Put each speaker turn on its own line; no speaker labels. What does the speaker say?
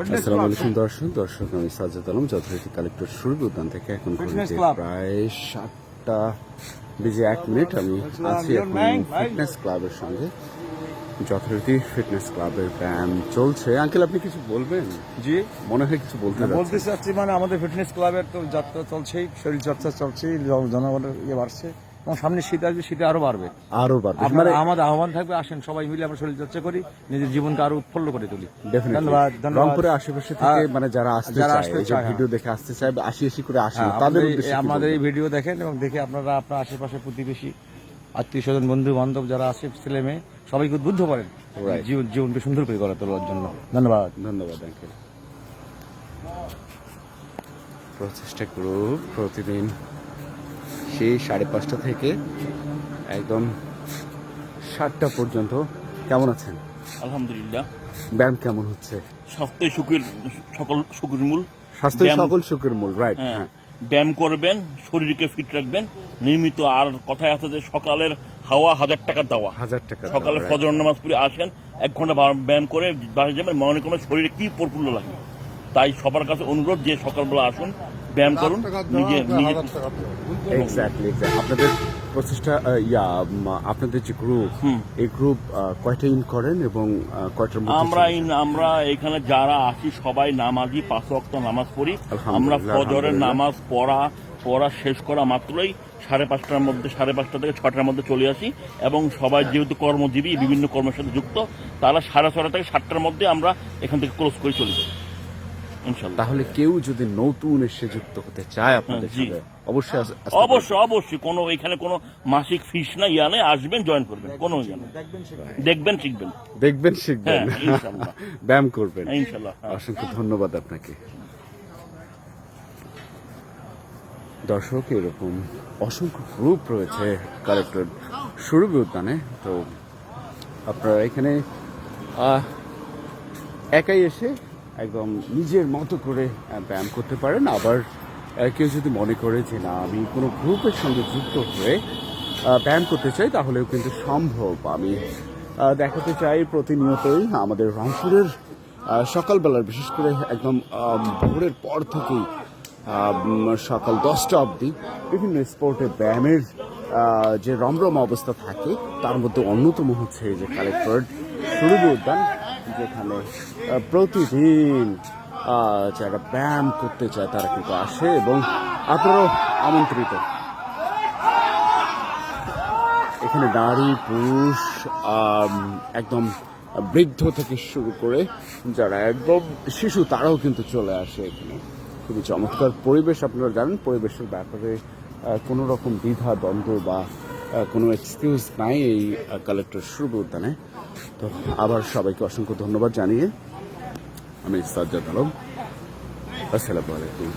আসসালামু আলাইকুম দর্শক দর্শক আমি সাজ্জাদ আলম। যথারীতি কালেক্টর সুরভ উদ্যান থেকে এখন প্রায় সাতটা বেজে এক মিনিট আমি আছি এখন ফিটনেস ক্লাবের সঙ্গে। যথারীতি ফিটনেস ক্লাবের ব্যায়াম চলছে। আঙ্কেল আপনি কিছু বলবেন?
জি।
মনে হয় কিছু বলতে
বলতে চাচ্ছি মানে আমাদের ফিটনেস ক্লাবের তো যাত্রা চলছেই শরীর চর্চা চলছেই জনগণের ইয়ে বাড়ছে। এবং সামনে শীত আসবে শীতে আরও বাড়বে।
আরও বাড়বে। মানে
আমাদের আহ্বান থাকবে আসেন সবাই মিলে আমরা শরীর চর্চা করি নিজের জীবনকে আরও উৎফুল্ল করে তুলি। ধন্যবাদ
রংপুরের আশেপাশে থেকে
হ্যাঁ,
মানে যারা আসতে
যারা
চায়
আসতে
এই যে
চায়,
ভিডিও দেখে আসতে চায় আশি আশি করে আসে
হ্যাঁ,
তাদের
আমাদের এই-? ভিডিও দেখেন এবং দেখে আপনারা আপনার আশেপাশে প্রতিবেশী আত্মীয় স্বজন বন্ধু বান্ধব যারা আছে ছেলে মেয়ে সবাইকে উদ্বুদ্ধ করেন. জীবন জীবনকে সুন্দর করে গড়ে তোলার জন্য। ধন্যবাদ।
ধন্যবাদ প্রচেষ্টা গ্রুপ প্রতিদিন। সেই সাড়ে পাঁচটা থেকে একদম সাতটা পর্যন্ত। কেমন আছেন?
আলহামদুলিল্লাহ।
ব্যায়াম কেমন হচ্ছে?
স্বাস্থ্য সুখের সকল সুখের মূল।
স্বাস্থ্য সকল সুখের মূল রাইট
হ্যাঁ,
হ্যাঁ।
ব্যায়াম করবেন শরীরকে ফিট রাখবেন। নিয়মিত আর কথায় আছে যে সকালের হাওয়া হাজার টাকার দেওয়া।
হাজার টাকা
সকালে. ফজর নামাজ পড়ে আসেন এক ঘণ্টা ব্যায়াম করে বাসে যাবেন মনে করবেন শরীরে কি প্রফুল্ল লাগে তাই সবার কাছে অনুরোধ যে সকালবেলা আসুন ব্যায়াম করুন নিজে নিজে
এক্স্যাক্টলি আপনাদের প্রচেষ্টা ইয়া আপনাদের যে গ্রুপ এই গ্রুপ কয়টা ইন করেন এবং কয়টার
আমরা? এই- আমরা এখানে যারা আছি সবাই নামাজি পাঁচ ওয়াক্ত নামাজ পড়ি। আমরা ফজরের নামাজ পড়া পড়া শেষ করা মাত্রই সাড়ে পাঁচটার মধ্যে সাড়ে পাঁচটা থেকে ছটার মধ্যে চলে আসি এবং সবাই যেহেতু কর্মজীবী বিভিন্ন কর্মের সাথে যুক্ত তারা সাড়ে ছটা থেকে সাতটার মধ্যে আমরা এখান থেকে ক্লোজ করে চলে যাই।
তাহলে কেউ যদি নতুন এসে যুক্ত হতে চায় আপনাদের
জি।
সাথে অবশ্যই।
অবশ্যই অবশ্যই। কোনো এখানে কোনো মাসিক ফিস না ইয়া নেই আসবেন জয়েন করবেন কোনো ইয়া নেই দেখবেন শিখবেন।
দেখবেন শিখবেন।
হ্যাঁ,
ব্যায়াম করবেন।
ইনশাল্লাহ হ্যাঁ।
অসংখ্য ধন্যবাদ আপনাকে। দর্শক এরকম অসংখ্য গ্রুপ রয়েছে কালেক্টর সুরভি উদ্যানে তো আপনারা এখানে একাই এসে একদম নিজের মতো করে ব্যায়াম করতে পারেন। আবার কেউ যদি মনে করে যে, না, আমি কোনো গ্রুপের সঙ্গে যুক্ত হয়ে ব্যায়াম করতে চাই, তাহলেও কিন্তু সম্ভব। আমি দেখাতে চাই প্রতিনিয়তই আমাদের রংপুরের সকালবেলার, বিশেষ করে একদম ভোরের পর থেকেই সকাল দশটা অবধি বিভিন্ন স্পোর্টে ব্যায়ামের যে রমরম অবস্থা থাকে, তার মধ্যে অন্যতম হচ্ছে যে কালেক্টরেট সুরভি উদ্যান যেখানে প্রতিদিন যারা ব্যায়াম করতে চায় তারা কিন্তু আসে এবং আপনারাও আমন্ত্রিত। এখানে নারী, পুরুষ একদম বৃদ্ধ থেকে শুরু করে যারা একদম শিশু, তারাও কিন্তু চলে আসে এখানে। খুবই চমৎকার পরিবেশ আপনারা জানেন, পরিবেশের ব্যাপারে কোনো রকম দ্বিধা, দ্বন্দ্ব বা কোনো এক্সকিউজ নাই এই কালেক্টর শুরু উদ্যানে। তো আবার সবাইকে অসংখ্য ধন্যবাদ জানিয়ে আমি সাজ্জাদ আলম। আসসালামু আলাইকুম।